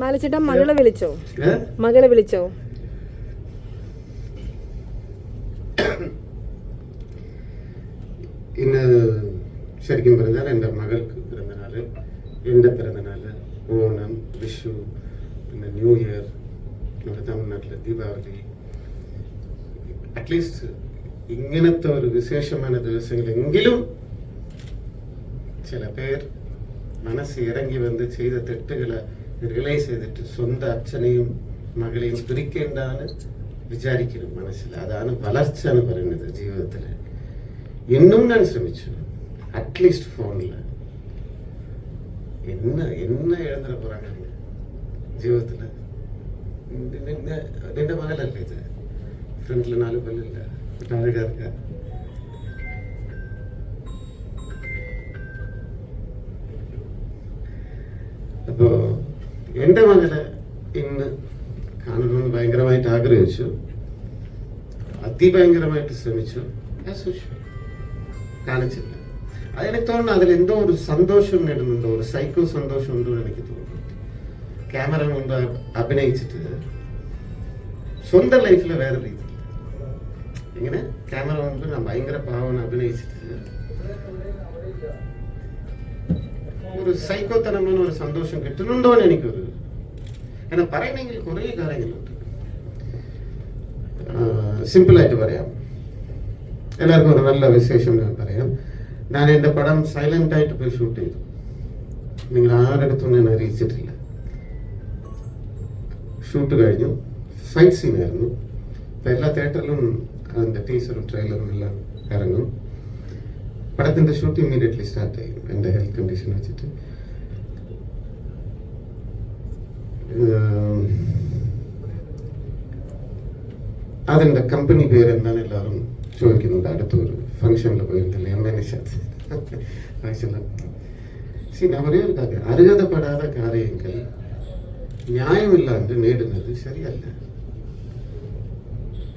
മാലച്ചേട്ടാ മകളെ വിളിച്ചോ? മകളെ വിളിച്ചോ? ഇന്ന് ശരിക്കും പറഞ്ഞാൽ എന്റെ മകൾക്ക് പിറന്നനാൾ എന്റെ പിറന്നനാൾ ഓണം വിഷു പിന്നെ ന്യൂ ഇയർ നമ്മുടെ തമിഴ്നാട്ടിലെ ദീപാവലി. അറ്റ്ലീസ്റ്റ് ഇങ്ങനത്തെ ഒരു വിശേഷമായ ദിവസങ്ങളെങ്കിലും ചില പേർ മനസ്സ് ഇറങ്ങി വന്ന് ചെയ്ത തെറ്റുകളെ റിയലൈസ് ചെയ്തിട്ട് സ്വന്തം അച്ഛനെയും മകളെയും പിരിക്കേണ്ടാന്ന് വിചാരിക്കണം മനസ്സിൽ അതാണ് വളർച്ച എന്ന് പറയുന്നത് ജീവിതത്തിൽ എന്നും ഞാൻ ശ്രമിച്ചു അറ്റ്ലീസ്റ്റ് ഫോണിൽ என்ன என்ன எழுந்துட போறாங்க ജീവിതത്തിൽ നിന്റെ നിന്റെ മകളല്ലേ ഇത് ഫ്രണ്ടിൽ നാല് പല്ലില്ല താഴെക്കാർക്ക് എന്റെ മകളെ ഇന്ന് കാണണമെന്ന് ഭയങ്കരമായിട്ട് ആഗ്രഹിച്ചു. അതിഭയങ്കരമായിട്ട് ശ്രമിച്ചു. കാണിച്ചില്ല. അതെനിക്ക് തോന്നുന്നു അതിൽ എന്തോ ഒരു സന്തോഷം നേടുന്നുണ്ടോ? ഒരു സൈക്കോ സന്തോഷം ഉണ്ടോ എന്ന് എനിക്ക് തോന്നുന്നു. ക്യാമറ മുമ്പ് അഭിനയിച്ചിട്ട് സ്വന്തം ലൈഫിൽ വേറെ രീതിയിൽ. ഇങ്ങനെ ക്യാമറ മുമ്പ് ഞാൻ ഭയങ്കര പാവന അഭിനയിച്ചിട്ട് ഒരു സൈക്കോത്തനமான ഒരു സന്തോഷം കിട്ടുന്നുണ്ടോ എന്ന് എനിക്കൊരു എന്നെ പറയണമെങ്കിൽ കുറേ കാര്യങ്ങളുണ്ട്. സിമ്പിളായിട്ട് പറയാം. എല്ലാവർക്കും ഒരു നല്ല വിശേഷം ഞാൻ പറയാം. ഞാൻ എന്റെ പടം സൈലന്റ് ആയിട്ട് പോയി ഷൂട്ട് ചെയ്തു. നിങ്ങൾ ആരടുത്തും ഞാൻ അറിയിച്ചിട്ടില്ല. ഷൂട്ട് കഴിഞ്ഞു. ഫൈറ്റ് സീനായിരുന്നു ഇപ്പം എല്ലാ തിയേറ്ററിലും അതിന്റെ ടീസറും ട്രെയിലറും എല്ലാം ഇറങ്ങും. പടത്തിന്റെ ഷൂട്ട് ഇമ്മീഡിയറ്റ്ലി സ്റ്റാർട്ട് ചെയ്യും എന്റെ ഹെൽത്ത് കണ്ടീഷൻ വെച്ചിട്ട്. അതിന്റെ കമ്പനി പേര് എന്താണ് എല്ലാവരും ചോദിക്കുന്നുണ്ട്. അടുത്തൊരു ഫംഗ്ഷനിൽ പോയിരുന്നില്ല? ഒരേ ഒരു കാര്യം. അർഹതപ്പെടാത്ത കാര്യങ്ങൾ ന്യായമില്ലാണ്ട് നേടുന്നത് ശരിയല്ല.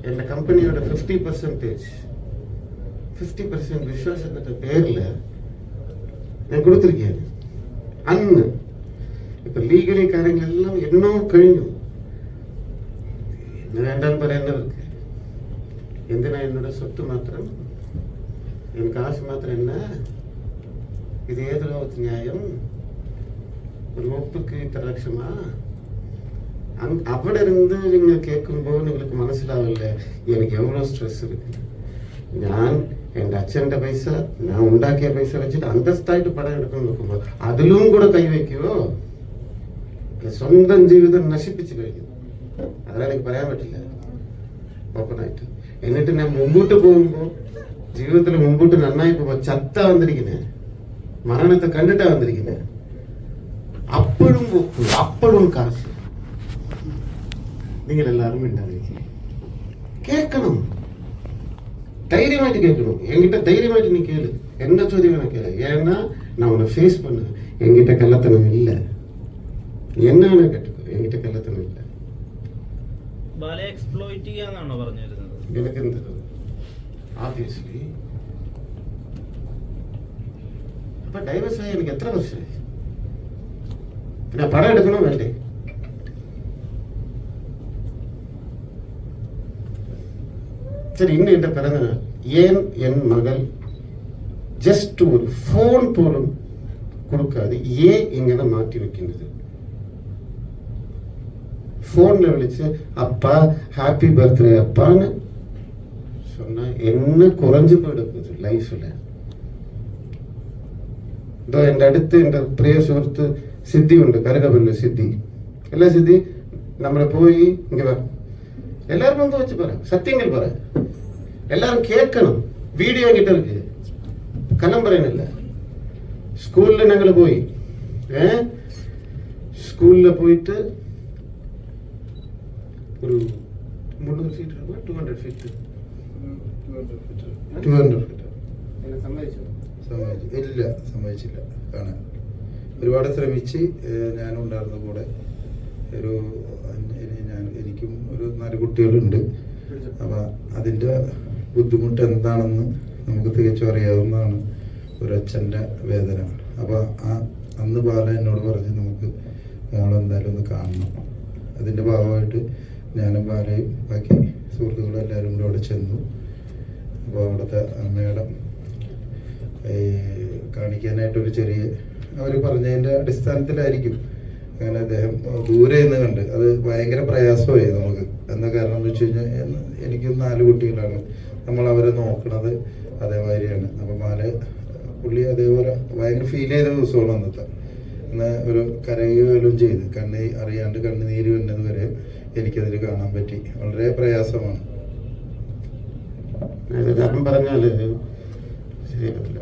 എന്റെ കമ്പനിയുടെ ഫിഫ്റ്റി പെർസെന്റേജ് ஃபிஃப்டி பர்சன்ட் விஸ்வாசங்கிற பேரில் நான் கொடுத்துருக்கேன் அന്ന് ഇപ്പൊ ലീഗലി കാര്യങ്ങളെല്ലാം എന്നോ കഴിഞ്ഞു എന്ന് വേണ്ടെന്ന് പറയുന്നവർക്ക് എന്തിനാ എന്നോട് സ്വത്ത് മാത്രം എൻ കാശ് മാത്രം എന്ന ഇത് ഏത് ലോകത്ത് ന്യായം ഒരു ഒപ്പുക്ക് ഇത്ര ലക്ഷമാ അവിടെ ഇരുന്ന് നിങ്ങൾ കേൾക്കുമ്പോൾ നിങ്ങൾക്ക് മനസ്സിലാവില്ല എനിക്ക് എവ്വളോ സ്ട്രെസ് ഇരിക്കുന്നു ഞാൻ എൻ്റെ അച്ഛൻ്റെ പൈസ ഞാൻ ഉണ്ടാക്കിയ പൈസ വെച്ചിട്ട് അന്തസ്തായിട്ട് പടം എടുക്കാൻ നോക്കുമ്പോൾ അതിലും കൂടെ കൈവയ്ക്കുവോ സ്വന്തം ജീവിതം നശിപ്പിച്ചു കഴിഞ്ഞു അതെല്ലാം എനിക്ക് പറയാൻ പറ്റില്ല ഓപ്പണായിട്ട് എന്നിട്ട് ഞാൻ മുമ്പോട്ട് പോകുമ്പോൾ ജീവിതത്തിൽ മുമ്പോട്ട് നന്നായി പോകുമ്പോൾ ചത്ത വന്നിരിക്കുന്നേ മരണത്തെ കണ്ടിട്ടാ വന്നിരിക്കുന്നേ അപ്പോഴും ഒപ്പ് അപ്പോഴും കാശ് നിങ്ങൾ എല്ലാവരും മിണ്ടാതിരിക്കും കേൾക്കണം தைரியமாயிட்டு கேட்கணும் என்கிட்ட தைரியமாயிட்டு நீ கேளு என்ன சோதியம் எனக்கு கேளு ஏன்னா நான் உன்னை ஃபேஸ் பண்ணேன் என்கிட்ட கள்ளத்தனம் இல்ல என்ன வேணா கேட்டுக்கோ என்கிட்ட கள்ளத்தனம் இல்லை எனக்கு இந்த ஆப்வியஸ்லി அப்போ டைவர்ஸ் ஆகி எனக்கு எத்தனை வருஷம் நான் படம் எடுக்கணும் வேண்டே சரி இன்னும் என்ற பிறந்த நாள் ஏன் என் மகள் ஜஸ்ட் ஒரு ஃபோன் போலும் கொடுக்காது? ஏன் எங்களை மாற்றி வைக்கின்றது? ஃபோனில் விழிச்சு அப்பா ஹாப்பி பர்த்டே அப்பான்னு சொன்னால் என்ன குறைஞ்சு போயிடுக்குது லைஃப்பில் இதோ என் அடுத்து இந்த பிரிய சுகத்து சித்தி உண்டு கருகபல்ல சித்தி இல்லை சித்தி நம்மளை போய் இங்கே எல்லாரும் வந்து வச்சு பாரு சத்தியங்கள் பாரு எல்லாரும் கேட்கணும் வீடியோ கிட்ட இருக்கு கலம்பரன் இல்ல ஸ்கூல்ல நாங்கள் போய் ஏ ஸ்கூல்ல போயிட்டு ഒരു മുന്നൂറ് ഫീറ്റ് இருக்கும் two hundred feet two hundred feet എന്നെ സമ്മതിച്ചു സമ്മതിച്ചു ഇല്ല സമ്മതിച്ചില്ല കാണാൻ ഒരുപാട് ശ്രമിച്ച് ഏഹ്, ഞാനും ഉണ്ടായിരുന്ന കൂടെ ഒരു ഒരു നാല് കുട്ടികളുണ്ട്. അപ്പം അതിന്റെ ബുദ്ധിമുട്ട് എന്താണെന്ന് നമുക്ക് തികച്ചും അറിയാവുന്നതാണ്. ഒരു അച്ഛന്റെ വേദന. അപ്പോൾ ആ അന്ന് ബാല എന്നോട് പറഞ്ഞ് നമുക്ക് മോളെന്തായാലും ഒന്ന് കാണണം. അതിന്റെ ഭാഗമായിട്ട് ഞാനും ബാലയും ബാക്കി സുഹൃത്തുക്കളും എല്ലാവരും കൂടെ അവിടെ ചെന്നു. അപ്പോൾ അവിടുത്തെ അമ്മയുടെ കാണിക്കാനായിട്ടൊരു ചെറിയ അവർ പറഞ്ഞതിന്റെ അടിസ്ഥാനത്തിലായിരിക്കും അങ്ങനെ അദ്ദേഹം ദൂരെ നിന്ന് കണ്ട് അത് ഭയങ്കര പ്രയാസമായി നമുക്ക്. എന്താ കാരണം എന്ന് വെച്ച് കഴിഞ്ഞാൽ എനിക്ക് നാല് കുട്ടികളാണ് നമ്മൾ അവരെ നോക്കണത് അതേമാതിരിയാണ്. അപ്പം മാല പുള്ളി അതേപോലെ ഭയങ്കര ഫീൽ ചെയ്ത ദിവസമാണ് അന്നത്തെ. എന്നാൽ ഒരു കരയുകയും ചെയ്ത്. കണ്ണ് അറിയാണ്ട് കണ്ണുനീര് വരുന്നത് വരെ എനിക്കതിൽ കാണാൻ പറ്റി. വളരെ പ്രയാസമാണ്. കാരണം പറഞ്ഞാൽ ശരിയാകത്തില്ല